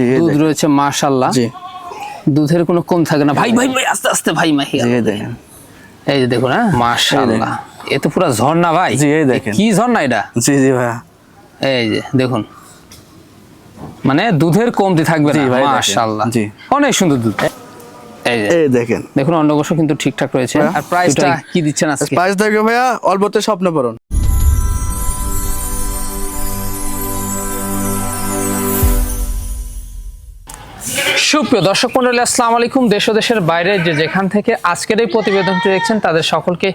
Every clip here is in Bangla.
এই দুধ রয়েছে মাশাল্লাহ দুধের কোনো কম থাকে না। ভাই ভাই ভাই। আস্তে আস্তে ভাই মাহি এই দেখেন। এই যে দেখুন হ্যাঁ? মাশাল্লাহ এ তো পুরো ঝর্ণা ভাই। জি, এই দেখেন। কি ঝর্ণা এটা? জি জি ভাইয়া। এই যে দেখুন। মানে দুধের কমতি থাকবে না ভাই। মাশাল্লাহ জি। অনেক সুন্দর দুধ। এই দেখেন। দেখুন অন্ডকোষ কিন্তু ঠিকঠাক রয়েছে। আর প্রাইসটা কি দিচ্ছেন আজকে? পাঁচ থাকবে ভাইয়া অল্পতে স্বপ্ন সুপ্রিয় দর্শক মন্ডলী, আসসালামু আলাইকুম। দেশ ও দেশের বাইরে যে যেখান থেকে আজকের এই প্রতিবেদনটি দেখছেন, তাদের সকলকে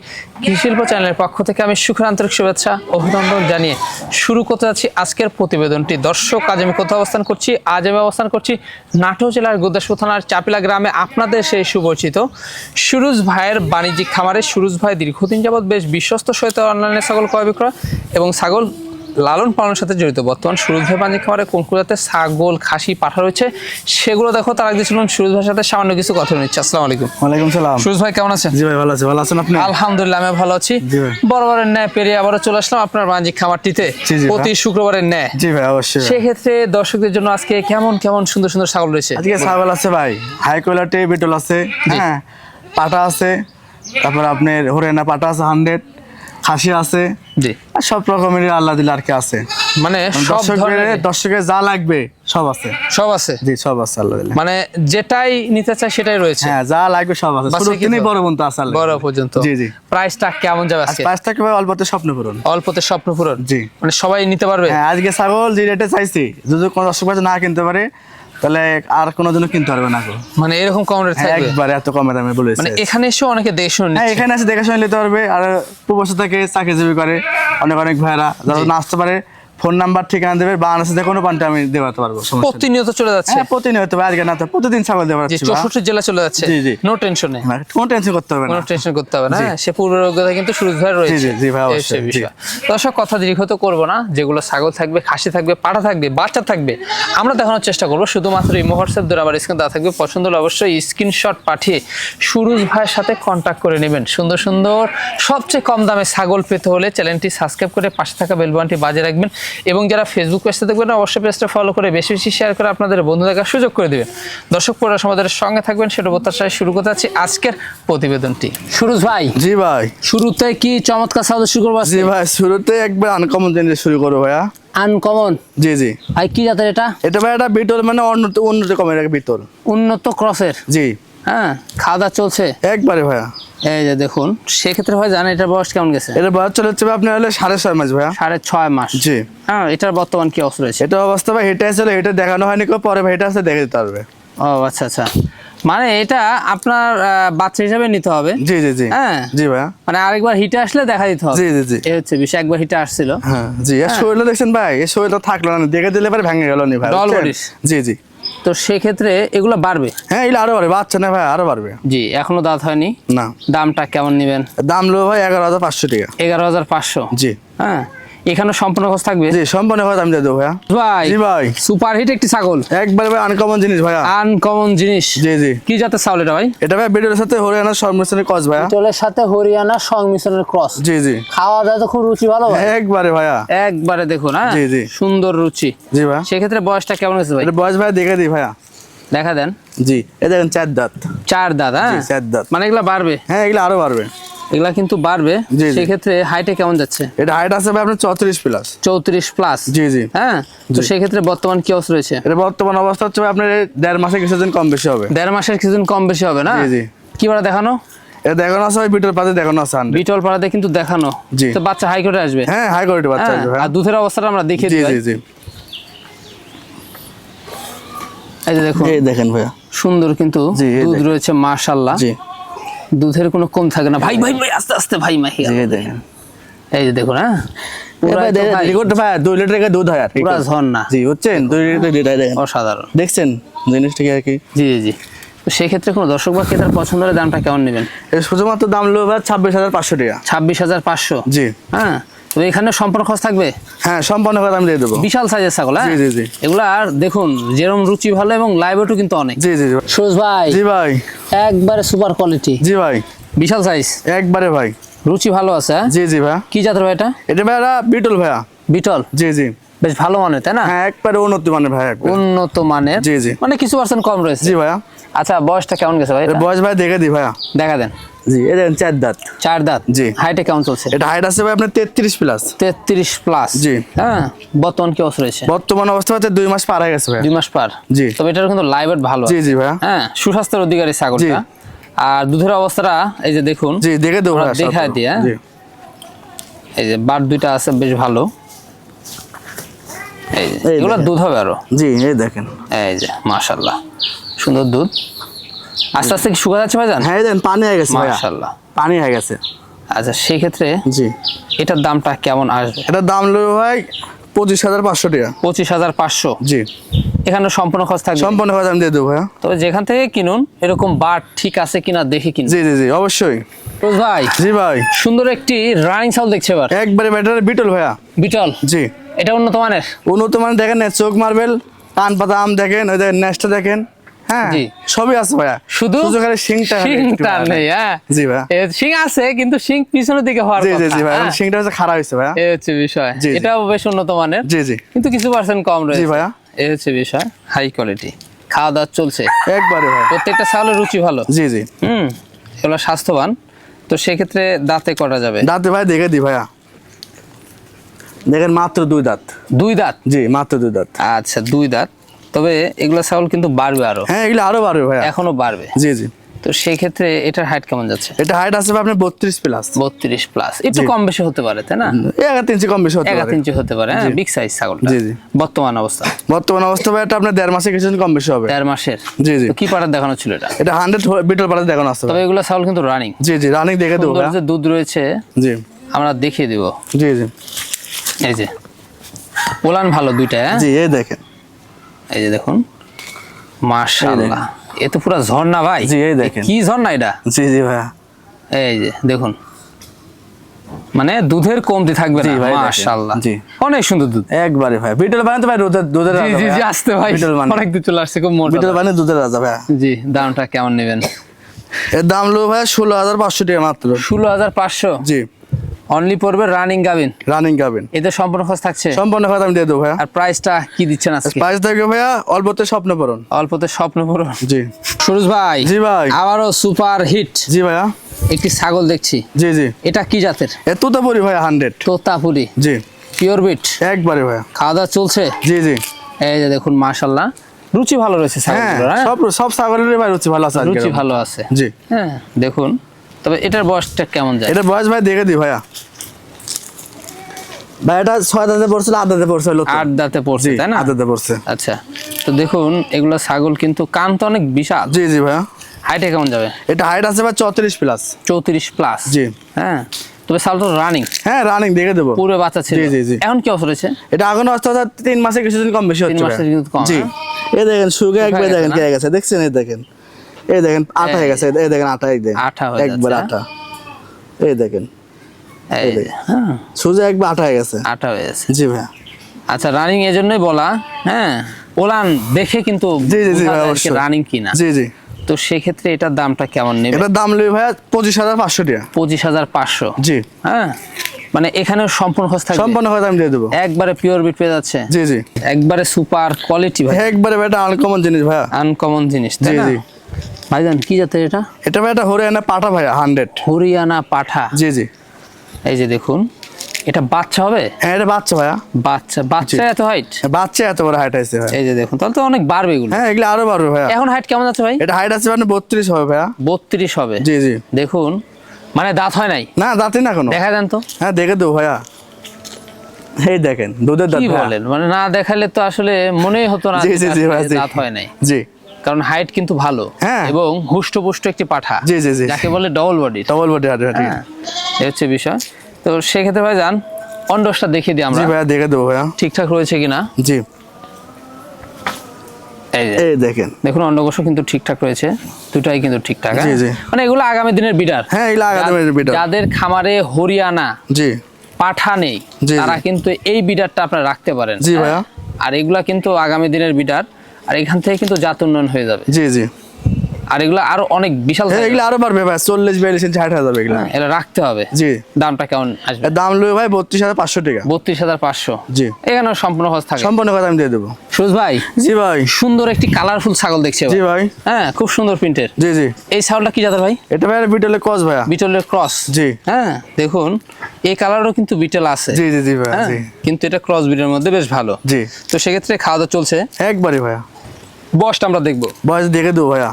কৃষিশিল্প চ্যানেলের পক্ষ থেকে আমি সুখের আন্তরিক শুভেচ্ছা, অভিনন্দন জানিয়ে শুরু করতে যাচ্ছি আজকের প্রতিবেদনটি। দর্শক, আজ আমি কোথাও অবস্থান করছি? আজ আমি অবস্থান করছি নাটোর জেলার গুদাসপুর থানার চাপিলা গ্রামে আপনাদের সেই সুপরিচিত সুরুজ ভাইয়ের বাণিজ্যিক খামারে। সুরুজ ভাই দীর্ঘদিন যাবৎ বেশ বিশ্বস্ত সহিত অনলাইনে ছাগল ক্রয় বিক্রয় এবং ছাগল লালন পালনের সাথে জড়িত। বর্তমান সুরজ ভাই বাণিজ্যিক খামারে কোন জাতের ছাগল খাসি পাঠা রয়েছে সেগুলো দেখো তার আগে চলুন। সুরজ ভাইয়ের সাথে সামান্য কিছু কথা নিচ্ছি। আসসালামু আলাইকুম। ওয়ালাইকুম সালাম। সুরজ ভাই কেমন আছেন? জি ভাই ভালো আছে। ভালো আছেন আপনি? আলহামদুলিল্লাহ আমি ভালো আছি। ভাই। বরাবরের ন্যায় পেরিয়ে আবারও চলে আসলাম আপনার বাণিজ্যিক খামারটিতে। প্রতি শুক্রবারের ন্যায়। জি ভাই অবশ্যই। সেক্ষেত্রে দর্শকদের জন্য আজকে কেমন কেমন সুন্দর সুন্দর ছাগল রয়েছে? আজকে ছাগল আছে ভাই। হাই কোয়ালিটি বিটল আছে। হ্যাঁ পাটা আছে। তারপর আপনার হরিয়ানা পাটা আছে হান্ড্রেড খাসি আছে। জি। সব রকমেরই আল্লাহ দিলে আর কি আছে। মানে সব দর্শকের ধরনের দর্শকের যা লাগবে সব আছে। সব আছে? জি সব আছে আল্লাহ দিলে। মানে যেটাই নিতে চাই সেটাই রয়েছে? হ্যাঁ যা লাগবে সব আছে। শুধু তিনি বড় বোন তো আছে আল্লাহ বড় পর্যন্ত। জি জি। প্রাইসটা কেমন যাবে আজকে? পাঁচ টাকা ভাই অল্পতে স্বপ্ন পূরণ। অল্পতে স্বপ্ন পূরণ? জি। মানে সবাই নিতে পারবে? হ্যাঁ আজকে ছাগল যে রেটে চাইছি যদি কোনো দর্শক না কিনতে পারে তাহলে আর কোনো দিনও কিনতে পারবে না মানে এরকম কম রেট হ্যাঁ থাকবে? একবারে এত কম দামে বলেছে। মানে এখানে এসে অনেকে দেশ হ্যাঁ এখানে এসে দেখে শুনে নিতে পারবে। আর প্রবাসী থেকে চাকরিজীবী করে অনেক অনেক ভাইরা যারা নাচতে পারে ফোন নাম্বার ঠিকানা দেবে বা আনাসে কোনো পান্টা আমি দেওয়াতে পারব প্রতিনিয়ত চলে যাচ্ছে। হ্যাঁ প্রতিনিয়ত আজকে না তো প্রতিদিন ছাগল দেওয়া যাচ্ছে চৌষট্টি জেলা চলে যাচ্ছে। জি, জি। নো টেনশনে ভাই। কোনো টেনশন করতে হবে না। কোনো টেনশন করতে হবে না। হ্যাঁ, সে পূর্ব অভিজ্ঞতা কিন্তু সুরজ ভাই রয়েছে জি, জি, ভাই, অবশ্যই। দর্শক কথা দীর্ঘ তো করব না। যেগুলো ছাগল থাকবে খাসি থাকবে পাঠা থাকবে বাচ্চা থাকবে আমরা দেখানোর চেষ্টা করব। শুধুমাত্র এই হোয়াটসঅ্যাপ ধরে আবার স্ক্রিন দেওয়া থাকবে। পছন্দ হলে অবশ্যই স্ক্রিনশট পাঠিয়ে সুরজ ভাইয়ের সাথে কন্ট্যাক্ট করে নেবেন। সুন্দর সুন্দর সবচেয়ে কম দামে ছাগল পেতে হলে চ্যানেলটি সাবস্ক্রাইব করে পাশে থাকা বেলবানটি বাজে রাখবেন। এবং যারা ফেসবুক পেজটা দেখবেন অবশ্যই পেজটা ফলো করে বেশি বেশি শেয়ার করে আপনাদের বন্ধু দেখার সুযোগ করে দেবেন। দর্শক পড়া সমাজের সঙ্গে থাকবেন সেটা প্রত্যাশায় শুরু করতে যাচ্ছি আজকের প্রতিবেদনটি। সুরজ ভাই জি ভাই। শুরুতে কি চমৎকার সাউন্ড শুরু করব জি ভাই শুরুতে একবার আনকমন জিনিস শুরু করব ভাইয়া। আনকমন জি জি। ভাই কি জাতের এটা? এটা ভাই একটা বিটল মানে উন্নত উন্নত কমের বিটল উন্নত ক্রসের জি। হ্যাঁ খাওয়া দাওয়া চলছে? একবারে ভাইয়া। এই যে দেখুন সেক্ষেত্রে জানেন এটার বয়স কেমন গেছে? এটা বয়স চলে হচ্ছে আপনার হলে সাড়ে ছয় মাস ভাইয়া। সাড়ে ছয় মাস। জি। হ্যাঁ এটার বর্তমান কি অবস্থা রয়েছে? এটা অবস্থা ভাই হেঁটে আসলে হেঁটে দেখানো হয়নি কেউ পরে ভাই এটা আসলে দেখে দিতে পারবে। ও আচ্ছা আচ্ছা। মানে এটা আপনার আহ, বাচ্চা হিসাবে নিতে হবে? জি জি জি। হ্যাঁ। জি ভাইয়া। মানে আরেকবার হিটে আসলে দেখা দিতে হবে। জি জি জি। এই হচ্ছে বিষয় একবার হিটে আসছিল। হ্যাঁ জি। এর শরীরটা দেখছেন ভাই এর শরীরটা থাকল না দেখে দিলে পরে ভেঙে গেল নি ভাই? জি জি। তো সেক্ষেত্রে এগুলো বাড়বে? হ্যাঁ এগুলো আরও বাড়বে। বাচ্চা না ভাই আরও বাড়বে। জি এখনও দাঁত হয়নি? না। দামটা কেমন নেবেন? দাম লো ভাই এগারো হাজার পাঁচশো টাকা। এগারো হাজার পাঁচশো? জি। হ্যাঁ। এখানে সম্পূর্ণ খোঁজ থাকবে? জি সম্পূর্ণ ভাই আমি দেবো ভাইয়া। ভাই জি ভাই। সুপার হিট একটি ছাগল। একবার ভাই আনকমন জিনিস ভাইয়া। আনকমন জিনিস। জি জি। কি জাতের ছাগল এটা ভাই? এটা ভাই ভিডিওর সাথে হরিয়ানার সংমিশ্রণের কস ভাইয়া। চলের সাথে হরিয়ানা সংমিশ্রণের ক্রস জি জি। খাওয়া দাওয়া তো খুব রুচি ভালো ভাই। একবারে ভাইয়া। একবারে দেখুন হ্যাঁ? জি, জি। সুন্দর রুচি। জি ভাইয়া সেক্ষেত্রে বয়সটা কেমন হয়েছে ভাই? বয়স ভাই দেখে দিই ভাইয়া। দেখা দেন। জি এ দেখেন চার দাঁত। চার দাঁত হ্যাঁ? চার দাঁত। মানে এগুলা বাড়বে? হ্যাঁ এগুলো আরও বাড়বে। এগুলা কিন্তু বাড়বে। সেক্ষেত্রে হাইটে কেমন যাচ্ছে? এটা হাইট আছে ভাই আপনার চৌত্রিশ প্লাস চৌত্রিশ প্লাস জি জি। হ্যাঁ? তো সেক্ষেত্রে বর্তমান কি অবস্থা রয়েছে? এটা বর্তমান অবস্থা হচ্ছে আপনার দেড় মাসে কিছুদিন কম বেশি হবে। দেড় মাসের কিছুদিন কম বেশি হবে না? জি। কি দেখানো? এটা দেখানো আছে ভাই ভিডিওর দেখানো আছে বিটল পাড়াতে কিন্তু দেখানো। জি। তো বাচ্চা হাই কোর্টে আসবে। হ্যাঁ হাই বাচ্চা হ্যাঁ, আর দুধের অবস্থাটা আমরা দেখিয়ে দিই জি জি। এই যে দেখুন এই দেখেন ভাইয়া। সুন্দর কিন্তু দুধ রয়েছে জি। দুধের কোনো কম থাকে না। ভাই ভাই ভাই আস্তে আস্তে ভাই মাহি। এই দেখেন। এই যে দেখুন হ্যাঁ? দুই লিটার দুধ আর পুরা ঝর্ণা। জি দুই লিটার দেখেন। অসাধারণ। দেখছেন আর কি? জি জি সেক্ষেত্রে কোনো দর্শক বা ক্রেতার পছন্দ হলে দামটা কেমন নেবেন? শুধুমাত্র দাম লো ভাই ছাব্বিশ হাজার পাঁচশো টাকা। ছাব্বিশ হাজার পাঁচশো? জি। হ্যাঁ? তো এখানে সম্পূর্ণ খরচ থাকবে? হ্যাঁ সম্পন্ন করে আমি দিয়ে দেবো। বিশাল সাইজের ছাগল হ্যাঁ? জি, জি, জি। এগুলা আর দেখুন যেরকম রুচি ভালো এবং লাইভ কিন্তু অনেক। জি জি জি। সুরজ ভাই জি ভাই। একবারে সুপার কোয়ালিটি জি ভাই। বিশাল সাইজ একবারে ভাই। রুচি ভালো আছে হ্যাঁ? জি জি ভাইয়া কি জাতের ভাই এটা? এটা ভাইয়া বিটল ভাইয়া। বিটল? জি জি। বেশ ভালো মানের তাই না? হ্যাঁ একবারে উন্নতি মানে ভাই উন্নত মানের। জি, জি। মানে কিছু পার্সেন্ট কম রয়েছে। জি ভাইয়া। আচ্ছা বয়সটা কেমন গেছে ভাই এটা? এটা? বয়স ভাই দেখে দিই ভাইয়া। দেখা দেন। জি এই দেখেন চার দাঁত। চার দাঁত? জি। হাইটে কেমন চলছে? এটা হাইট আছে ভাই আপনার তেত্রিশ প্লাস তেত্রিশ প্লাস জি। হ্যাঁ বর্তমান কি অবস্থা রয়েছে? বর্তমান অবস্থা হচ্ছে দুই মাস পার হয়ে গেছে ভাই দুই মাস পার? জি। তবে এটার কিন্তু লাইভ ভালো। জি জি ভাইয়া। হ্যাঁ সুস্বাস্থ্যের অধিকারী ছাগলটা। আর দুধের অবস্থাটা এই যে দেখুন। জি দেখে দেবো। দেখায় দিই, হ্যাঁ? এই যে বার দুইটা আছে বেশ ভালো। এই এগুলো দুধ হবে আরও। জি এই দেখেন। এই যে মাশাল্লাহ সুন্দর দুধ। আস্তে আস্তে কি শুকা যাচ্ছে ভাইজান? হ্যাঁ দেখেন পানি হয়ে গেছে ভাইয়া। মাশাল্লাহ পানি হয়ে গেছে। আচ্ছা সেই ক্ষেত্রে জি। এটার দামটা কেমন আসবে? এটার দাম নেবে ভাই পঁচিশ হাজার পাঁচশো টাকা। পঁচিশ হাজার পাঁচশো? জি। এখানে সম্পূর্ণ খরচ থাকবে? সম্পূর্ণ কথা আমি দিয়ে দেবো ভাইয়া। তবে যেখান থেকে কিনুন এরকম বার ঠিক আছে কিনা দেখে কিনুন। জি জি জি অবশ্যই। রোজ ভাই জি ভাই। সুন্দর একটি রানিং চাউল দেখছে এবার। একবারে ব্যাটারি বিটল ভাইয়া। বিটল? জি। এটা উন্নত মানের? উন্নত মানের দেখেন না চোখ মার্বেল পান পাতা আম দেখেন ওই দেখেন নেস্টটা দেখেন। হ্যাঁ সবই আছে ভাইয়া। শুধু খালি সিংটা খালি একটু শিংটা নেই হ্যাঁ। জি ভাইয়া। শিং আছে কিন্তু শিং পিছনের দিকে হওয়ার জি জি জি ভাইয়া হ্যাঁ? হচ্ছে খারাপ হয়েছে ভাইয়া। এই হচ্ছে বিষয়। জি, জি। এটাও বেশ উন্নত মানের। জি জি। কিন্তু কিছু পার্সেন্ট কম রয়েছে। ভাইয়া। এই হচ্ছে বিষয়। হাই কোয়ালিটি খাওয়া দাওয়া চলছে। একবারে প্রত্যেকটা চাউলের রুচি ভালো। জি জি। হুম এগুলো স্বাস্থ্যবান। তো সেক্ষেত্রে দাঁতে করা যাবে? দাঁতে ভাই দেখে দি ভাইয়া। দেখেন মাত্র দুই দাঁত। দুই দাঁত? জি মাত্র দুই দাঁত। আচ্ছা দুই দাঁত। তবে এগুলো চাউল কিন্তু বাড়বে আরও। হ্যাঁ এগুলো আরও বাড়বে ভাই এখনও বাড়বে। জি জি। তো সেই ক্ষেত্রে এটার হাইট কেমন যাচ্ছে? এটা হাইট আছে আপনার বত্রিশ প্লাস বত্রিশ প্লাস একটু কম বেশি হতে পারে তাই না? হাত ইঞ্চি কম বেশি হতে পারে। ইঞ্চি হতে পারে হ্যাঁ বিগ সাইজ ছাগলটা। জি, জি। বর্তমান অবস্থা। বর্তমান অবস্থা ভাই এটা আপনার দেড় মাসে কিছু কম বেশি হবে। দেড় মাসের? জি জি। কি পাটার দেখানো ছিল এটা? এটা হান্ড্রেড বিটল পাড়া দেখানো আছে তবে। এগুলো চাউল কিন্তু রানিং জি জি রানিং দেখে দেবো যে দুধ রয়েছে। জি। আমরা দেখিয়ে দিব। জি জি। এই যে। ওলান ভালো দুইটা হ্যাঁ? জি এই দেখেন। এই যে দেখুন মাশাআল্লাহ। এ তো পুরো ঝর্ণা ভাই। জি, এই দেখেন। কি ঝর্ণা এটা? জি জি ভাইয়া। এই যে দেখুন। মানে দুধের কমতি থাকবে না ভাই। মাশাআল্লাহ। জি। অনেক সুন্দর দুধ। একবারে ভাই বিটল বানাতে তো ভাই দুধের দুধের জি জি জি আসতে ভাই। বিটল মানে অনেক দূর চলে আসছে খুব মোটা বিটল মানে দুধের রাজা ভাইয়া। জি দামটা কেমন নেবেন? এর দাম লো ভাই ষোলো হাজার পাঁচশো টাকা মাত্র। ষোলো হাজার পাঁচশো? জি। অনলি পড়বে রানিং গাবিন। রানিং গাবেন। এতে সম্পূর্ণ খরচ থাকছে? সম্পূর্ণ কথা আমি দিয়ে দেবো ভাইয়া। আর প্রাইসটা কি দিচ্ছেন আজকে? প্রাইস থাকবে ভাইয়া অল্পতে স্বপ্ন পূরণ। অল্পতে স্বপ্ন পূরণ। জি। সুরজ ভাই জি ভাই। আবারও সুপার হিট জি ভাইয়া। একটি ছাগল দেখছি। জি জি। এটা কি জাতের? এ তুতাপুরি ভাইয়া হান্ড্রেড তোতাপুরি। জি। পিওর বিট একবারে ভাইয়া। খাওয়া দাওয়া চলছে? জি জি। এই যে দেখুন মাশাল্লাহ রুচি ভালো রয়েছে হ্যাঁ ছাগলগুলোর হ্যাঁ? সব সব ছাগলের ভাই রুচি ভালো আছে রুচি ভালো আছে। জি। হ্যাঁ দেখুন। তবে এটার বয়সটা কেমন যায়? এটা বয়স ভাই দেখে দি ভাইয়া। ভাই এটা ছয় দাঁতে পড়ছিল আট দাঁতে পড়ছে আট দাঁতে পড়ছে তাই না? আট দাঁতে পড়ছে। আচ্ছা তো দেখুন এগুলো ছাগল কিন্তু কান তো অনেক বিশাল। জি জি ভাইয়া। হাইটে কেমন যাবে? এটা হাইট আছে ভাই চৌত্রিশ প্লাস চৌত্রিশ প্লাস জি। হ্যাঁ তবে সাল তো রানিং হ্যাঁ রানিং দেখে দেবো। পুরো বাচ্চা ছিল। জি, জি, জি। এখন কি অবস্থা রয়েছে? এটা এখন আসতে তিন মাসে কিছুদিন কম বেশি হচ্ছে মাসের ভাইয়া। কিন্তু কম, জি। হ্যাঁ? এই দেখেন সুগে একবার দেখেন? কে গেছে। দেখছেন এই দেখেন। এই দেখেন আটা হয়ে গেছে এই দেখেন আটা আঠা হয়ে একবার যাচ্ছে, আটা এই দেখেন এই হ্যাঁ। সুজে একবার আটা হয়ে গেছে। আটা হয়ে গেছে। জি ভাইয়া। আচ্ছা রানিং এই জন্যই বলা হ্যাঁ? ওলান দেখে কিন্তু জি জি জি রানিং কিনা। জি জি। তো সেক্ষেত্রে এটার দামটা কেমন নেবে? এটার দাম নেবে ভাইয়া পঁচিশ হাজার পাঁচশো টাকা। পঁচিশ হাজার পাঁচশো। জি। হ্যাঁ? মানে এখানে সম্পূর্ণ খরচ থাকবে? সম্পূর্ণ কথা আমি দিয়ে দেবো। একবারে পিওর বিট পেয়ে যাচ্ছে? জি জি। একবারে সুপার কোয়ালিটি ভাই। একবারে ভাই এটা আনকমন জিনিস ভাইয়া। আনকমন জিনিস তাই জি, না? জি। ভাইজান কি জাতের এটা? এটা ভাই একটা হরিয়ানা পাঠা ভাইয়া হান্ড্রেড হরিয়ানা পাঠা। জি জি। এই যে দেখুন এটা বাচ্চা হবে? হ্যাঁ এটা বাচ্চা ভাইয়া। বাচ্চা বাচ্চা এত হাইট বাচ্চা এত বড় হাইট আছে এই যে দেখুন তাহলে তো অনেক বাড়বে এগুলো। হ্যাঁ এগুলো আরও বাড়বে ভাইয়া। এখন হাইট কেমন আছে ভাই? এটা হাইট আছে মানে বত্রিশ হবে ভাইয়া। বত্রিশ হবে। জি জি। দেখুন মানে দাঁত হয় নাই? না দাঁতে না কোনো দেখা দেন তো। হ্যাঁ দেখে দেবো ভাইয়া। এই দেখেন দুধের দাঁত বলেন? মানে না দেখালে তো আসলে মনেই হতো না ভাই। দাঁত হয় নাই। জি। কারণ হাইট কিন্তু ভালো হ্যাঁ। এবং হুষ্টপুষ্ট একটি পাঠা। জি, জি, জি। যাকে বলে ডবল বডি ডবল বডি এই হচ্ছে বিষয়। তো সেক্ষেত্রে ভাই যান অন্ডসটা দেখিয়ে দিই জি আমরা ভাইয়া দেখে দেবো ভাইয়া। ঠিকঠাক রয়েছে কিনা? জি। এই দেখেন। দেখুন অন্ডকোষ কিন্তু ঠিকঠাক রয়েছে। দুটাই কিন্তু ঠিকঠাক জি, হ্যাঁ? জি। মানে এগুলো আগামী দিনের বিডার হ্যাঁ এগুলো আগাতে বিটা যাদের খামারে হরিয়ানা জি। পাঠা নেই জি, তারা কিন্তু এই বিডারটা আপনারা রাখতে পারেন জি হ্যাঁ? ভাইয়া। আর এগুলা কিন্তু আগামী দিনের বিডার আর এখান থেকে কিন্তু জাত উন্নয়ন হয়ে যাবে। জি জি। আর এগুলো আরও অনেক বিশাল হ্যাঁ, এগুলো আরও পারবে ভাই চল্লিশ বিয়াল্লিশ ইঞ্চি হাইট হয়ে যাবে এগুলো। হ্যাঁ, এটা রাখতে হবে। জি। দামটা কেমন আসবে? দাম লই ভাই বত্রিশ হাজার পাঁচশো টাকা। বত্রিশ হাজার পাঁচশো। জি। এখানে সম্পূর্ণ খরচ থাকে। সম্পূর্ণ কথা আমি দিয়ে দেবো। সুজ ভাই জি ভাই। সুন্দর একটি কালারফুল ছাগল দেখছি জি ভাই। হ্যাঁ খুব সুন্দর প্রিন্টের। জি জি। এই ছাগলটা কি জাতের ভাই? এটা ভাই বিটলে কস ভাইয়া। বিটলের ক্রস জি। হ্যাঁ দেখুন এই কালারও কিন্তু বিটল আছে। জি জি জি ভাইয়া হ্যাঁ কিন্তু এটা ক্রস বিটের মধ্যে বেশ ভালো। জি। তো সেক্ষেত্রে খাওয়া দাওয়া চলছে। একবারে ভাইয়া। বসটা আমরা দেখব। বয়স দেখে দেবো ভাইয়া।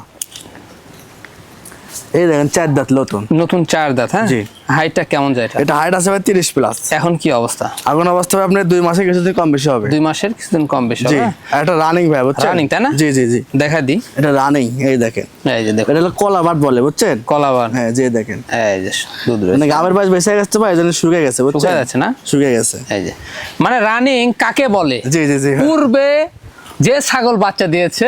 এই দেখেন চার দাঁত নতুন। নতুন চার দাঁত হ্যাঁ? জি। হাইটটা কেমন যায় এটা? এটা হাইট আছে ভাই তিরিশ প্লাস এখন কি অবস্থা? এখন অবস্থা ভাই আপনার দুই কিছুদিন কম বেশি হবে। দুই মাসের কিছুদিন কম বেশি হবে এটা রানিং ভাই বুঝছেন? Running, তাই না? জি জি জি। দেখা এটা রানিং এই দেখেন। এই যে দেখো। এটা হলো বলে বুঝছেন? কলাবার হ্যাঁ যে দেখেন। এই যে দুধ মানে গামের বেশি হয়ে গেছে ভাই এই জন্য শুকিয়ে গেছে বুঝছেন? শুকায় যাচ্ছে না? শুকিয়ে গেছে। এই যে। মানে রানিং কাকে বলে? জি জি জি। পূর্বে যে ছাগল বাচ্চা দিয়েছে।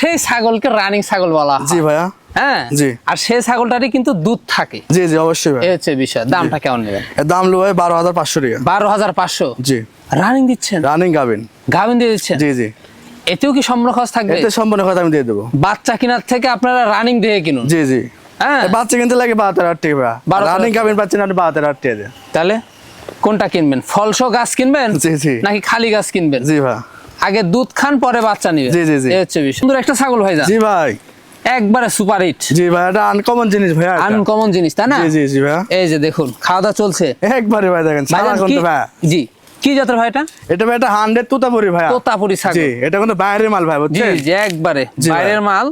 সেই ছাগলকে রানিং ছাগল বলা জি ভাইয়া। হ্যাঁ? জি। আর সেই ছাগলটারই কিন্তু দুধ থাকে। জি জি অবশ্যই ভাই হচ্ছে বিষয়। দামটা কেমন নেবেন? দাম লো ভাই বারো হাজার পাঁচশো টাকা। বারো হাজার পাঁচশো? জি। রানিং দিচ্ছেন? রানিং গাবেন গাভিন দিয়ে দিচ্ছেন? জি জি। এতেও কি সম্পূর্ণ খরচ থাকবে? এতে সম্পূর্ণ কথা আমি দিয়ে দেবো। বাচ্চা কেনার থেকে আপনারা রানিং দিয়ে কিনুন। জি জি। হ্যাঁ? বাচ্চা কিনতে লাগে বাহাত্তর হাজার টাকা রানিং গাবেন পাচ্ছেন আপনি বাহাত্তর হাজার টাকা তাহলে কোনটা কিনবেন? ফলসো গাছ কিনবেন? জি, জি। নাকি খালি গাছ কিনবেন? জি ভাই আগে দুধ খান পরে বাচ্চা নিবে। জি, জি, জি। হচ্ছে বিষয়। সুন্দর একটা ছাগল ভাই জি ভাই। একবারে সুপার হিট। জি ভাই এটা আনকমন জিনিস এটা। আনকমন জিনিস তাই না? জি জি জি ভাইয়া এই যে দেখুন খাওয়া দাওয়া চলছে। একবারে ভাই দেখেন সারা কি কিন্তু ভাই। জি কি জাতের ভাই এটা? এটা ভাই এটা হান্ড্রেড তুতাপুরি ভাইয়া তোতাপুরি ছাগল। জি এটা কিন্তু বাইরের মাল ভাই বুঝছেন? জি একবারে। জি ভাই। বাইরের মাল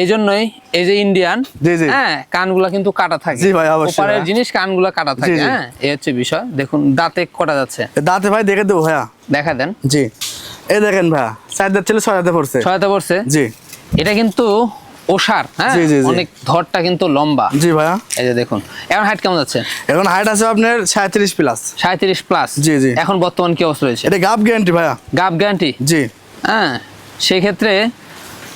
এই জন্যই এই যে ইন্ডিয়ান জি, জি। হ্যাঁ কানগুলা কিন্তু কাটা থাকে। জি ভাই, অবশ্যই ওপারের জিনিস কানগুলা কাটা থাকে হ্যাঁ এই হচ্ছে বিষয়। দেখুন দাঁতে কটা যাচ্ছে? দাঁতে ভাই দেখে দেবো ভাইয়া। দেখা দেন। জি। এই দেখেন ভাই পড়ছে। পড়ছে? জি। এটা কিন্তু হ্যাঁ? অনেক ধরটা কিন্তু লম্বা। জি ভাইয়া এই যে দেখুন এখন হাইট কেমন যাচ্ছে? এখন হাইট আছে আপনার 37 প্লাস 37 প্লাস জি জি। এখন বর্তমান কি অবস্থা রয়েছে? এটা গাব গ্যারান্টি ভাইয়া। গাব গ্যারান্টি জি। হ্যাঁ সেই ক্ষেত্রে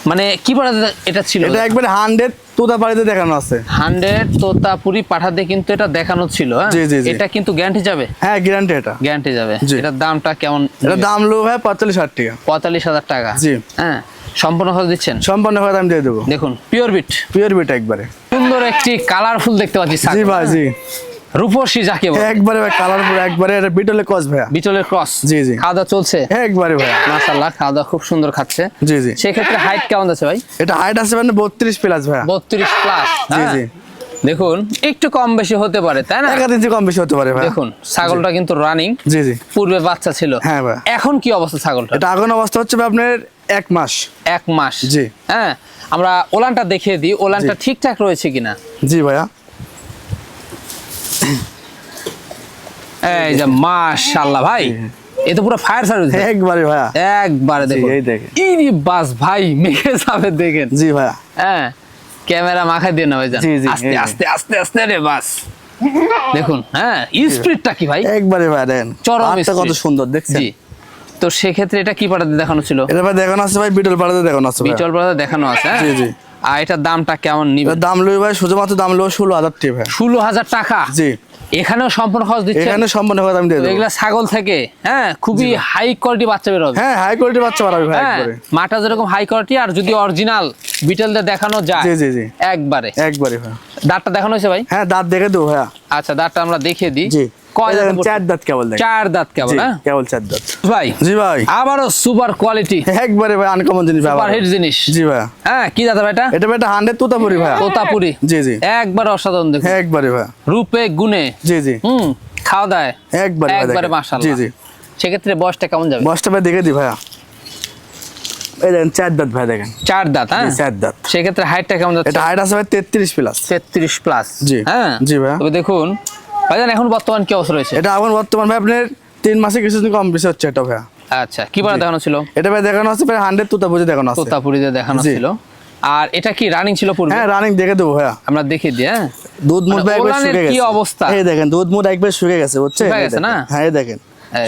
মানে কি বলা এটা ছিল? এটা একবারে 100 তোতা পাড়িতে দেখানো আছে। 100 তোতাপুরি পাঠাতে কিন্তু এটা দেখানো ছিল হ্যাঁ? এটা কিন্তু গ্যারান্টি যাবে? হ্যাঁ গ্যারান্টি এটা। গ্যারান্টি যাবে। এটা দামটা কেমন? এটা দাম লো ভাই 45000 টাকা। 45000 টাকা? জি। হ্যাঁ সম্পূর্ণ খরচ দিচ্ছেন? সম্পূর্ণ খরচ আমি দিয়ে দেবো। দেখুন পিওর বিট পিওর বিট একবারে। সুন্দর একটি কালারফুল দেখতে পাচ্ছি জি ভাই জি। রূপসী যাকে বলে। একবারে ভাই কালারফুল একবারে এটা বিটলে কস ভাইয়া। বিটলের ক্রস জি, জি। খাওয়া চলছে? একবারে ভাইয়া মাশাল্লাহ খাওয়া খুব সুন্দর খাচ্ছে। জি জি। সেক্ষেত্রে হাইট কেমন আছে ভাই? এটা হাইট আছে মানে বত্রিশ প্লাস ভাইয়া। বত্রিশ প্লাস জি, জি। দেখুন একটু কম বেশি হতে পারে তাই না? এক ইঞ্চি কম বেশি হতে পারে ভাইয়া। দেখুন ছাগলটা কিন্তু রানিং জি জি। পূর্বে বাচ্চা ছিল। হ্যাঁ ভাই। এখন কি অবস্থা ছাগলটা এটা আগুন অবস্থা হচ্ছে ভাই আপনার এক মাস। এক মাস। জি। হ্যাঁ আমরা ওলানটা দেখিয়ে দিই ওলানটা ঠিকঠাক রয়েছে কিনা? জি ভাইয়া। এই যে মাশাআল্লাহ ভাই এ তো পুরো ফায়ার সার্ভিস একবারে ভাইয়া। একবারে দেখুন। এই দেখেন। ইনি বাস ভাই মেঘে যাবে দেখেন। জি ভাইয়া। হ্যাঁ ক্যামেরা মাখায় দিয়ে না ভাই জি, জি, আস্তে আস্তে আস্তে আস্তে রে বাস। দেখুন। হ্যাঁ স্পিডটা কি ভাই? একবারে দেন চরম কত সুন্দর দেখছেন? জি। তো সেক্ষেত্রে এটা কি পাঠাতে দেখানো ছিল? এটা ভাই দেখানো আছে ভাই বিটল পাড়াতে দেখানো আছে। বিচল পাঠাতে দেখানো আছে হ্যাঁ? জি, জি। আর এটার দামটা কেমন নিবে? দাম লই ভাই শুধুমাত্র দাম লো ষোলো হাজার টাকা ষোলো হাজার টাকা? জি। এখানেও সম্পূর্ণ খরচ দিচ্ছে এখানে সম্পূর্ণ কথা আমি দিয়ে দেবো। এগুলা ছাগল থেকে হ্যাঁ? খুবই হাই কোয়ালিটি বাচ্চা বের হবে। হ্যাঁ হাই কোয়ালিটি বাচ্চা বাড়াবে ভাই হ্যাঁ একবারে। মাটা যেরকম হাই কোয়ালিটি আর যদি অরিজিনাল বিটেলদের দেখানো যায় জি, জি, জি। একবারে। একবারে ভাই। দাঁতটা দেখানো হয়েছে ভাই? হ্যাঁ দাঁত দেখে দেবো ভাইয়া। আচ্ছা দাঁতটা আমরা দেখিয়ে দিই। জি। চার দাঁত কেবল চার দাঁত কেবল হ্যাঁ? কেবল চার দাঁত। ভাই জি ভাই। আবারও সুপার কোয়ালিটি। একবারে ভাই আনকমন জিনিস সুপার হিট জিনিস। জি ভাই। হ্যাঁ কি দাদা ভাইটা এটা? ভাই একটা হান্ড্রেড তুতাপুরি ভাই। তোতাপুরি। জি জি। একবার অসাধারণ দেখুন। একবারে ভাই। রূপে গুণে। জি জি। হুম খাওয়া দায়। একবারে ভাই একবারে দেখেন। মাশাআল্লাহ। জি জি। সেক্ষেত্রে বয়সটা কেমন যাবে? বসটা ভাই দেখে দি ভাইয়া। এই দেখেন চার দাঁত ভাই দেখেন। চার দাঁত হ্যাঁ? চার দাঁত। সেক্ষেত্রে হাইটটা কেমন যাচ্ছে? এটা হাইট আছে ভাই তেত্রিশ প্লাস তেত্রিশ প্লাস জি, হ্যাঁ? জি। তবে দেখুন ভাইজান এখন বর্তমান কি অবস্থা রয়েছে? এটা এখন বর্তমান ভাই আপনার তিন মাসে কিছুদিন কম বেশি হচ্ছে এটা ভাইয়া। আচ্ছা কি বার দেখানো ছিল? এটা ভাই দেখানো আছে প্রায় হান্ড্রেড তুতাপুরি দেখানো আছে। তুতাপুরি দেখানো ছিল। আর এটা কি রানিং ছিল পূর্বে? হ্যাঁ রানিং দেখে দেবো ভাইয়া। আমরা দেখে দিই হ্যাঁ? দুধ মুখ মানে একবার ওলানের গেছে। কি অবস্থা? এই দেখেন দুধ মুখ একবার শুকে গেছে বুঝছেন? শুকে এই গেছে না? হ্যাঁ এই দেখেন।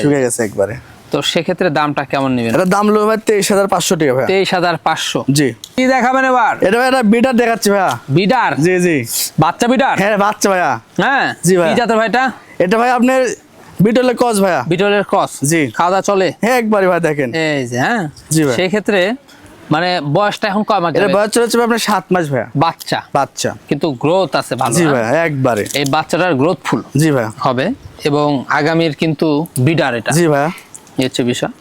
শুকে গেছে একবারে। তো সেক্ষেত্রে দামটা কেমন নেবেন? এটা দাম লো ভাই তেইশ হাজার পাঁচশো টাকা ভাইয়া। তেইশ হাজার পাঁচশো। জি। কি দেখাবেন এবার? এটা ভাই একটা বিটার দেখাচ্ছি ভাইয়া। বিডার জি জি। বাচ্চা বিডার হ্যাঁ বাচ্চা ভাইয়া। হ্যাঁ? জি ভাই। কি জাতের ভাইটা এটা? ভাই আপনার বিটলে কস ভাইয়া। বিটলের ক্রস জি। খাওয়া চলে? হ্যাঁ একবারে ভাই দেখেন। এই যে হ্যাঁ? জি ভাই। সেই ক্ষেত্রে মানে বয়সটা এখন মাস এটা বয়স চলেছে আপনার সাত মাস ভাইয়া। বাচ্চা। বাচ্চা। কিন্তু গ্রোথ আছে ভালো জি না? ভাইয়া একবারে। এই বাচ্চাটার গ্রোথফুল জি ভাইয়া। হবে এবং আগামীর কিন্তু বিডার এটা। জি ভাইয়া। এই হচ্ছে বিষয়।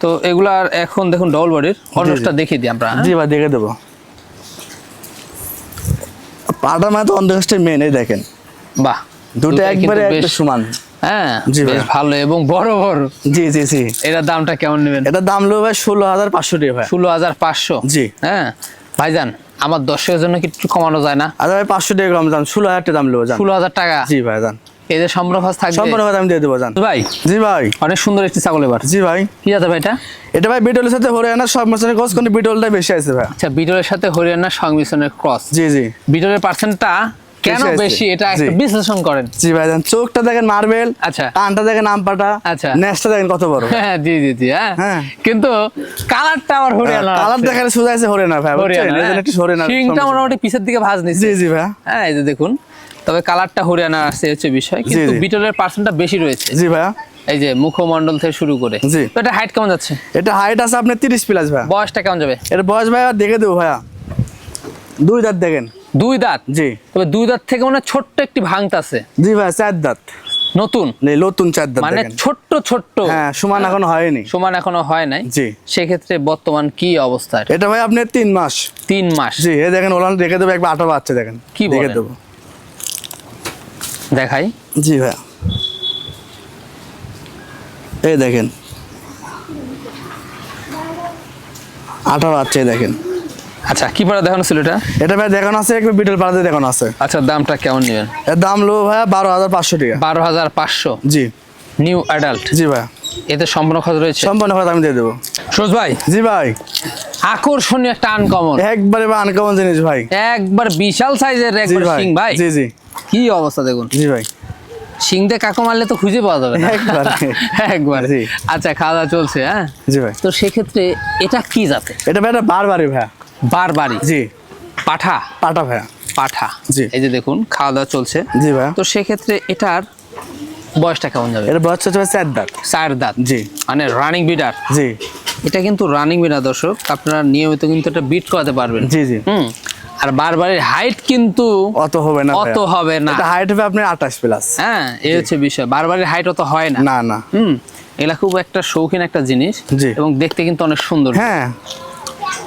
তো এগুলার এখন দেখুন ডবল বডির অন্যটা দেখিয়ে দিই আমরা হ্যাঁ? জি ভাই দেখে দেবো। পাটা মানে তো অন্ধকাশটা মেন এই দেখেন। বাহ। দুটো একবারে একটা সমান। হ্যাঁ জি বেশ ভালো এবং বড় বড়। জি জি জি। এটার দামটা কেমন নেবেন? এটার দাম লো ভাই ষোলো হাজার পাঁচশো টাকা ভাই। ষোলো হাজার পাঁচশো। জি। হ্যাঁ। ভাইজান আমার দর্শকের জন্য কি একটু কমানো যায় না? আচ্ছা ভাই পাঁচশো টাকা কম দাম ষোলো হাজার টাকা দাম নেব জান ষোলো হাজার টাকা? জি ভাই জান এদের খরচ থাকবে। আমি দিয়ে দেবো জান। ভাই জি ভাই। অনেক সুন্দর একটি ছাগল এবার জি ভাই। কি জাতের ভাই এটা? এটা ভাই বিটলের সাথে হরিয়ানা সব মাসের কোচ কিন্তু বিটলটাই বেশি আছে ভাই। আচ্ছা বিটলের সাথে হরিয়ানা সংমিশ্রণের ক্রস জি জি। বিটলের পার্সেন্টটা কেন বেশি? এটা। একটা বিশ্লেষণ করেন। জি ভাই জান চোখটা দেখেন মার্বেল আচ্ছা। কানটা দেখেন আমপাটা আচ্ছা। নেসটা দেখেন কত বড়। হ্যাঁ জি জি জি হ্যাঁ। হ্যাঁ। কিন্তু কালারটা আবার হরিয়ানা কালার আছে। দেখালে সোজা আছে হরিয়ানা ভাই হরিয়ানা একটু হরিয়ানা শিংটা সমস্যা। মোটামুটি পিছের দিকে ভাজ নিচ্ছে। জি জি ভাই। হ্যাঁ এই যে দেখুন। তবে কালারটা হরিয়ানা আসছে হচ্ছে বিষয় কিন্তু বিটলের পার্সেন্টটা বেশি রয়েছে। জি ভাইয়া। এই যে মুখমণ্ডল থেকে শুরু করে। জি। তো এটা হাইট কেমন যাচ্ছে? এটা হাইট আছে আপনার তিরিশ প্লাস ভাইয়া। বয়সটা কেমন যাবে? এটা বয়স ভাইয়া দেখে দেবো ভাইয়া। দুই দাঁত দেখেন। দুই দাঁত? জি। তবে দুই দাঁত থেকে মানে ছোট্ট একটি ভাঙত আছে। জি ভাই চার দাঁত। নতুন? নেই নতুন চার দাঁত মানে ছোট্ট ছোট্ট। হ্যাঁ সমান এখনও হয়নি। সমান এখনও হয় নাই। জি। সেক্ষেত্রে বর্তমান কি অবস্থা এটা? ভাই আপনার তিন মাস। তিন মাস। জি এ দেখেন ওলান দেখে দেবো একবার আটো বাচ্চা দেখেন। কি দেখে? দেবো। দেখাই। জি ভাইয়া। এই দেখেন। বাচ্চা এই দেখেন। আচ্ছা কি পাড়া দেখানো ছিল এটা? এটা ভাই দেখানো আছে একবার বিটল পাড়াতে দেখানো আছে। আচ্ছা দামটা কেমন নেবেন? এর দাম লো ভাইয়া বারো হাজার পাঁচশো টাকা। বারো হাজার পাঁচশো? জি। New adult? জি ভাইয়া। এতে সম্পূর্ণ খরচ রয়েছে? সম্পূর্ণ কথা আমি দিয়ে দেবো। সুজ ভাই? জি ভাই। আকর্ষণীয় একটা আনকমন একবারে ভাই আনকমন জিনিস ভাই। একবার বিশাল সাইজের একবার ভাই। সিং ভাই। জি জি। কি অবস্থা দেখুন? জি ভাই। দিয়ে কাকু মারলে তো খুঁজে পাওয়া যাবে না। একবারে। একবার। জি। আচ্ছা খাওয়া দাওয়া চলছে হ্যাঁ? জি ভাই। তো সেক্ষেত্রে এটা কি জাতে এটা ভাই একটা বারবারই ভাইয়া। বারবারই? জি। পাঠা? পাঠা ভাইয়া। পাঠা। জি। এই যে দেখুন খাওয়া দাওয়া চলছে। জি ভাইয়া। তো সেক্ষেত্রে এটার বয়সটা কেমন যাবে? এটা বয়স হচ্ছে ভাই চার দাঁত। চার দাঁত। জি। মানে রানিং বিডার জি। এটা কিন্তু রানিং বিডার দর্শক। আপনারা নিয়মিত কিন্তু এটা বিট করাতে পারবেন। জি জি। হুম। আর বারবারের হাইট কিন্তু অত হবে না অত হবে না। এটা হাইট হবে আপনার আঠাশ প্লাস হ্যাঁ এই হচ্ছে বিষয়। বারবারের হাইট অত হয় না। না না। হুম এগুলা খুব একটা শৌখিন একটা জিনিস এবং দেখতে কিন্তু অনেক সুন্দর। হ্যাঁ।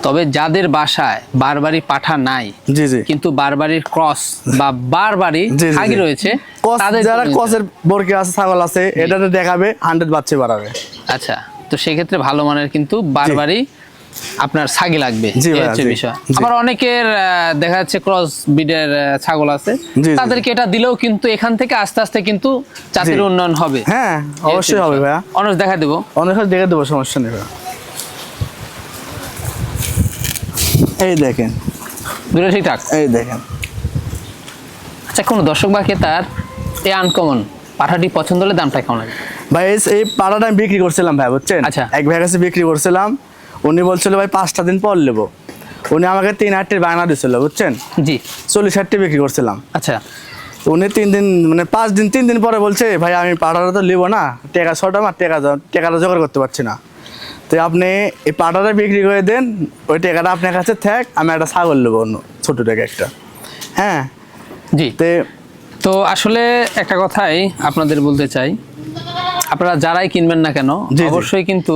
তবে যাদের বাসায় বারবারি পাঠা নাই জি জি। কিন্তু বারবারির ক্রস বা বারবারি খাগি রয়েছে তাদের যারা কসের বরকি আছে ছাগল আছে এটাতে দেখাবে হান্ড্রেড বাচ্চা বাড়াবে। আচ্ছা তো সেক্ষেত্রে ভালো মানের কিন্তু বারবারই আপনার ছাগি লাগবে। আবার অনেকের দেখা যাচ্ছে ক্রস বিডের ছাগল আছে। তাদেরকে এটা দিলেও কিন্তু এখান থেকে আস্তে আস্তে কিন্তু জাতির উন্নয়ন হবে। হ্যাঁ অবশ্যই হবে ভাইয়া। অনস দেখা দেবো। অনেক দেখে দেবো সমস্যা নেই এই দেখেন। দুটো ঠিকঠাক এই দেখেন। আচ্ছা কোনো দর্শক বা তার এই আনকমন পাঠাটি পছন্দ হলে দামটা কেমন লাগে? ভাই এই- এই পাড়াটা আমি বিক্রি করছিলাম ভাই বুঝছেন? আচ্ছা। এক ভাইয়ের কাছে বিক্রি করছিলাম। উনি বলছিল ভাই পাঁচটা দিন পর নেব। উনি আমাকে তিন হাটটির বায়না দিছিল বুঝছেন? জি। চল্লিশ হাটটি বিক্রি করছিলাম। আচ্ছা। উনি তিন দিন মানে পাঁচ দিন তিন দিন পরে বলছে ভাই আমি পাড়াটা তো নেব না টেকা ছটা আমার টেকা টেকাটা জোগাড় করতে পারছি না। তো আপনি এই পাটাটা বিক্রি করে দেন ওই টেকাটা আপনার কাছে থাক আমি একটা ছাগল নেব অন্য ছোটো থেকে একটা। হ্যাঁ? জি। তে তো আসলে একটা কথাই আপনাদের বলতে চাই। আপনারা যারাই কিনবেন না কেন। অবশ্যই কিন্তু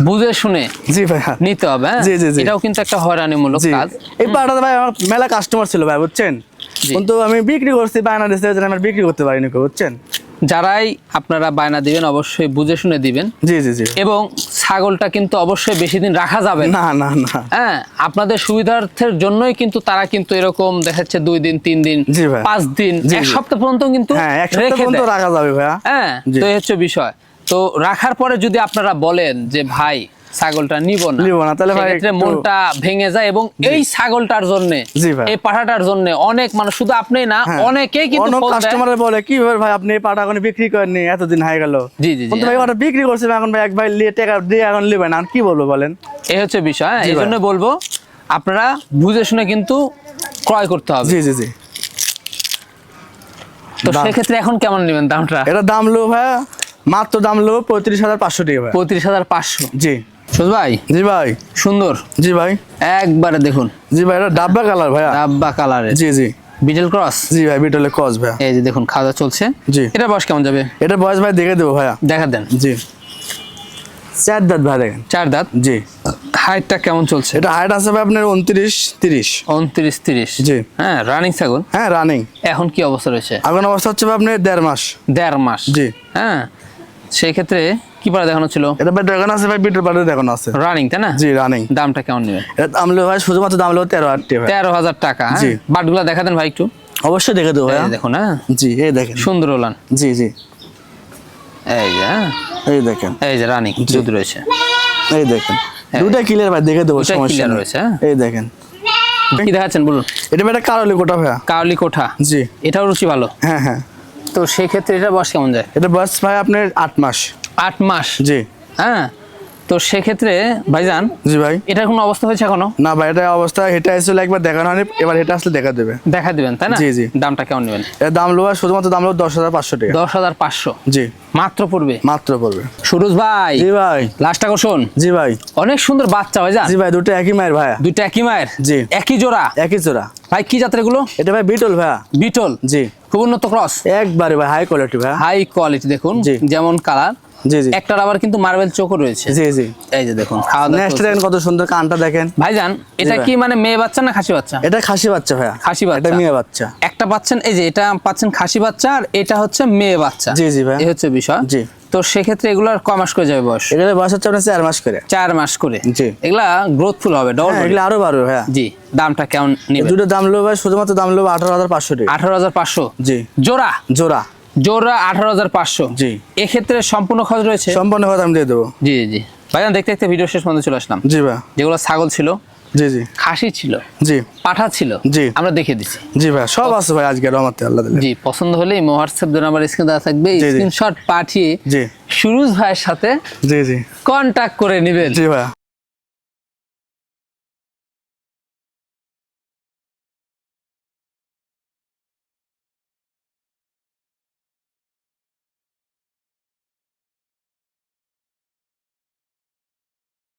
বুঝে শুনে জি ভাইয়া। নিতে হবে হ্যাঁ? জি, জি, জি। এটাও কিন্তু একটা হয়রানিমূলক কাজ। এই পাটাতে ভাই আমার মেলা কাস্টমার ছিল ভাই বুঝছেন? কিন্তু আমি বিক্রি করছি বায়না জন্য আমি বিক্রি করতে পারিনি বুঝছেন? যারাই আপনারা বায়না দিবেন অবশ্যই বুঝে শুনে দিবেন। জি জি জি। এবং ছাগলটা কিন্তু অবশ্যই বেশি দিন রাখা যাবে না। না না হ্যাঁ আপনাদের সুবিধার্থের জন্যই কিন্তু তারা কিন্তু এরকম দেখাচ্ছে দুই দিন তিন দিন পাঁচ দিন এক সপ্তাহ পর্যন্ত কিন্তু হ্যাঁ রেখে পর্যন্ত রাখা যাবে ভাইয়া। হ্যাঁ। তো হচ্ছে বিষয়। তো রাখার পরে যদি আপনারা বলেন যে ভাই ছাগলটা নিব না নিবো না, তাহলে ভাই মনটা ভেঙে যায় এবং এই ছাগলটার জন্য এই পাঠাটার জন্য অনেক মানুষ শুধু আপনি না হ্যাঁ। অনেকেই কিন্তু অনেক কাস্টমার বলে কি ভাই আপনি এই এখন বিক্রি করেননি? এতদিন হয়ে গেল। জি, জি, জি, ভাই হ্যাঁ। ওটা বিক্রি করছে এখন ভাই এক ভাই লিয়ে টাকা দিয়ে এখন নেবেন আর কি বলব বলেন? এই হচ্ছে বিষয় হ্যাঁ? এই জন্য বলব আপনারা বুঝে শুনে কিন্তু ক্রয় করতে হবে। জি জি জি। তো সেক্ষেত্রে এখন কেমন নেবেন দামটা? এটা দাম লো ভাই মাত্র দাম লো পঁয়ত্রিশ হাজার পাঁচশো টাকা পঁয়ত্রিশ হাজার পাঁচশো। জি। সুজ ভাই? জি ভাই। সুন্দর। জি ভাই। একবারে দেখুন। জি ভাই এটা ডাব্বা কালার ভাইয়া। ডাব্বা কালারের। জি জি। বিটেল ক্রস জি ভাই বিটলে কস ভাইয়া। এই যে দেখুন খাওয়া চলছে। জি। এটা বয়স কেমন যাবে? এটা বয়স ভাই দেখে দেবো ভাইয়া। দেখা দেন। জি। চার দাঁত ভাই দেখেন। চার দাঁত? জি। হাইটটা কেমন চলছে? এটা হাইট আছে ভাই আপনার উনত্রিশ তিরিশ। উনত্রিশ তিরিশ? জি। হ্যাঁ রানিং ছাগল? হ্যাঁ রানিং এখন কি অবস্থা রয়েছে? এখন অবস্থা হচ্ছে ভাই আপনার দেড় মাস। দেড় মাস। জি। হ্যাঁ সেই ক্ষেত্রে কি পারা দেখানো ছিল? এটা ভাই দেখানো আছে ভাই বিটের পাটে দেখানো আছে। রানিং তাই না? জি রানিং দামটা কেমন নেবে? এটা দাম লো ভাই শুধুমাত্র দাম লো তেরো হাজার টাকা। ভাই তেরো হাজার টাকা হ্যাঁ? জি। বাটগুলা দেখা দেন ভাই একটু। অবশ্যই দেখে দেবো এই ভাইয়া যে দেখুন হ্যাঁ। জি এই দেখেন। সুন্দর ওলান। জি জি। এই যে হ্যাঁ। এই দেখেন। এই যে রানিং দুধ রয়েছে। এই দেখেন। দুটা ক্লিয়ার ভাই দেখে দেবো সমস্যা রয়েছে, হ্যাঁ? এই দেখেন। কি দেখাচ্ছেন বলুন। এটা ভাই একটা কারলি কোটা ভাইয়া। কাউলি কোঠা। জি। এটাও রুচি ভালো। হ্যাঁ হ্যাঁ। তো সেই ক্ষেত্রে এটা বয়স কেমন যায়? এটা বয়স ভাই আপনার আট মাস। আট মাস? জি। হ্যাঁ? তো সেক্ষেত্রে ভাইজান জি ভাই। এটার কোনো অবস্থা হয়েছে এখনও? না ভাই এটা অবস্থা হেঁটে আসলে একবার দেখানো হয়নি এবার হেঁটে আসলে দেখা দেবে। দেখা দিবেন তাই না? জি, জি। দামটা কেমন নেবেন? এর দাম লো ভাই শুধুমাত্র দাম লো দশ হাজার পাঁচশো টাকা। দশ হাজার পাঁচশো? জি। মাত্র পড়বে? মাত্র পড়বে। সুরজ ভাই। জি ভাই। লাস্ট আকর্ষণ জি ভাই। অনেক সুন্দর বাচ্চা ভাইজান। জি ভাই দুটো একই মায়ের ভাইয়া। দুটো একই মায়ের? জি। একই জোড়া? একই জোড়া। ভাই কি জাতের এগুলো? এটা ভাই বিটল ভাইয়া। বিটল? জি। খুব উন্নত ক্রস একবারে ভাই হাই কোয়ালিটি ভাই। হাই কোয়ালিটি দেখুন যেমন কালার জি জি। একটার আবার কিন্তু মার্বেল চোখও রয়েছে। জি জি। এই যে দেখুন খাওয়া নেক্সট। দেখেন কত সুন্দর কানটা দেখেন। ভাইজান এটা কি মানে মেয়ে বাচ্চা না খাসি বাচ্চা? এটা খাসি বাচ্চা ভাইয়া। খাসি বাচ্চা। এটা মেয়ে বাচ্চা। একটা পাচ্ছেন এই যে এটা পাচ্ছেন খাসি বাচ্চা আর এটা হচ্ছে মেয়ে বাচ্চা। জি, জি ভাই। এই হচ্ছে বিষয়। জি। তো সেক্ষেত্রে এগুলার ক মাস করে যাবে বয়স? এগুলো বয়স হচ্ছে আপনার চার মাস করে। চার মাস করে? জি। এগুলা গ্রোথফুল হবে ডবল হ্যাঁ, এগুলো আরও বাড়বে ভাইয়া। জি দামটা কেমন নিবে? দুটো দাম লো ভাই শুধুমাত্র দাম লো আঠারো হাজার পাঁচশো টাকা। আঠারো হাজার পাঁচশো? জি। জোড়া? জোড়া। জোড়া আঠারো হাজার পাঁচশো? জি। এক্ষেত্রে সম্পূর্ণ খরচ রয়েছে? সম্পূর্ণ কথা আমি দিয়ে দেবো। জি জি ভাইজান দেখতে দেখতে ভিডিও শেষ পর্যন্ত চলে আসলাম। জি ভাই যেগুলো ছাগল ছিল জি জি। খাসি ছিল। জি। পাঠা ছিল। জি। আমরা দেখে দিছি। জি ভাই সব আছে ভাই আজকে রহমতে আল্লাহ জি পছন্দ হলে হোয়াটসঅ্যাপ দু আমার স্ক্রিন দেওয়া থাকবে। স্ক্রিনশট পাঠিয়ে জি। সুরুজ ভাইয়ের সাথে জি জি। কন্টাক্ট করে নেবেন। জি ভাই।